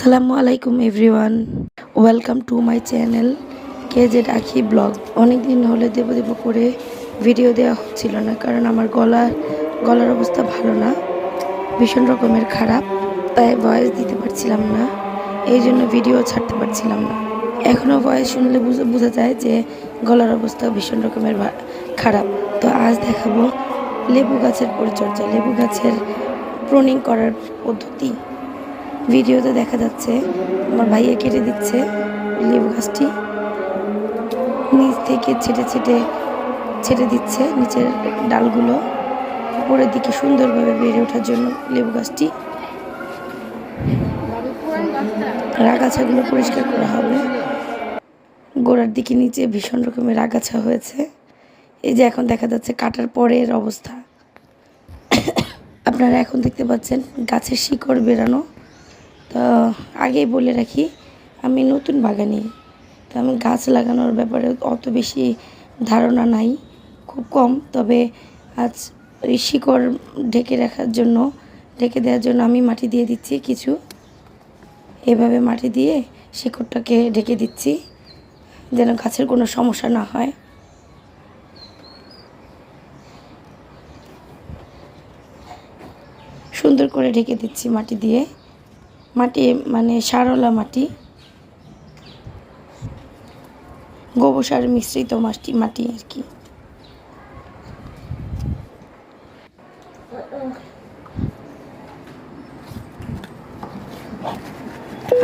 আসসালামু আলাইকুম everyone. Welcome to my channel K Z Akhi vlog. অনেক দিন হলে দেব দেব করে ভিডিও দেওয়া হচ্ছিল না, কারণ আমার গলা, গলার অবস্থা ভালো না, ভীষণ রকমের খারাপ, তাই ভয়েস দিতে পারছিলাম না এই জন্য ভিডিও ছাড়তে পারছিলাম না। এখনও ভয়েস শুনলে বোঝা যায় যে গলার অবস্থা ভীষণ রকমের খারাপ। তো আজ দেখাবো লেবু গাছের পরিচর্যা। লেবু গাছের প্রুনিং করার পদ্ধতি ভিডিওতে দেখা যাচ্ছে, আমার ভাইয়া কেটে দিচ্ছে লেবু গাছটি। নিচ থেকে ছেটে ছেটে ছেটে দিচ্ছে নিচের ডালগুলো। উপরের দিকে সুন্দরভাবে বেড়ে ওঠার জন্য লেবু গাছটি। আগাছাগুলো পরিষ্কার করা হবে। গোড়ার দিকে নিচে ভীষণ রকমের আগাছা হয়েছে। এই যে এখন দেখা যাচ্ছে কাটার পরের অবস্থা। আপনারা এখন দেখতে পাচ্ছেন গাছের শিকড় বেরানো। তো আগেই বলে রাখি, আমি নতুন বাগানি। তো আমি গাছ লাগানোর ব্যাপারে অত বেশি ধারণা নাই, খুব কম। তবে আজ ওই শিকড় ঢেকে রাখার জন্য, ঢেকে দেওয়ার জন্য আমি মাটি দিয়ে দিচ্ছি কিছু। এভাবে মাটি দিয়ে শিকড়টাকে ঢেকে দিচ্ছি, যেন গাছের কোনো সমস্যা না হয়। সুন্দর করে ঢেকে দিচ্ছি মাটি দিয়ে। মাটি মানে সারওয়ালা মাটি, গোবর সার মিশ্রিত মাটি মাটি আর কি।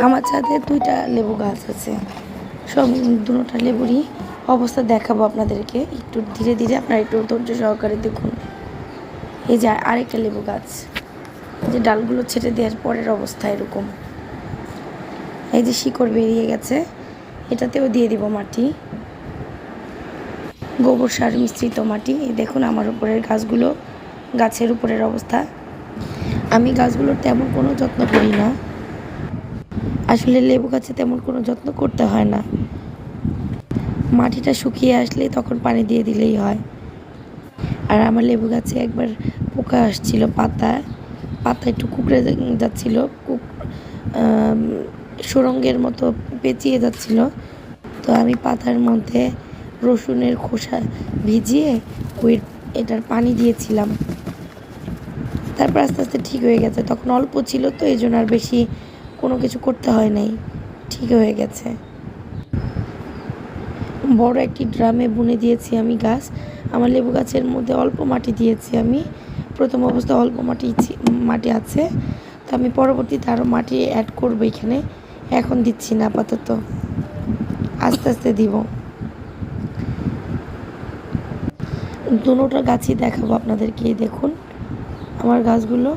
আমার ছাদে দুইটা লেবু গাছ আছে। সব দুটা লেবুরই অবস্থা দেখাবো আপনাদেরকে। একটু ধীরে ধীরে আপনারা একটু ধৈর্য সহকারে দেখুন। এই যে আরেকটা লেবু গাছ। যে ডালগুলো ছেটে দেওয়ার পরের অবস্থা এরকম। এই যে শিকড় বেরিয়ে গেছে, এটাতেও দিয়ে দিব মাটি। গোবর সার মিশ্রিত মাটি। দেখুন আমার উপরের গাছগুলো, গাছের উপরের অবস্থা। আমি গাছগুলোর তেমন কোনো যত্ন করি না। আসলে লেবু গাছে তেমন কোনো যত্ন করতে হয় না। মাটিটা শুকিয়ে আসলে তখন পানি দিয়ে দিলেই হয়। আর আমার লেবু গাছে একবার পোকা আসছিল পাতা পাতা একটু কুকড়ে যাচ্ছিল, কুক সুরঙ্গের মতো পেঁচিয়ে যাচ্ছিল। তো আমি পাতার মধ্যে রসুনের খোসা ভিজিয়ে ওই এটার পানি দিয়েছিলাম। তারপর আস্তে আস্তে ঠিক হয়ে গেছে। তখন অল্প ছিল তো, এই জন্য আর বেশি কোনো কিছু করতে হয় নাই। ঠিক হয়ে গেছে। বড় একটি ড্রামে বুনে দিয়েছি আমি গাছ। আমার লেবু গাছের মধ্যে অল্প মাটি দিয়েছি আমি। প্রথম অবস্থায় অল্প মাটি মাটি আছে। তো আমি পরবর্তীতে আরও মাটি অ্যাড করব এখানে। এখন দিচ্ছি না আপাতত। আস্তে আস্তে দিব। দুটোটা গাছই দেখাবো আপনাদেরকে দেখুন। আমার গাছগুলো।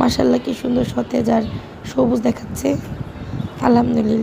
মাসাল্লাহ কি সুন্দর সতেজ আর সবুজ দেখাচ্ছে। আলহামদুলিল্লাহ।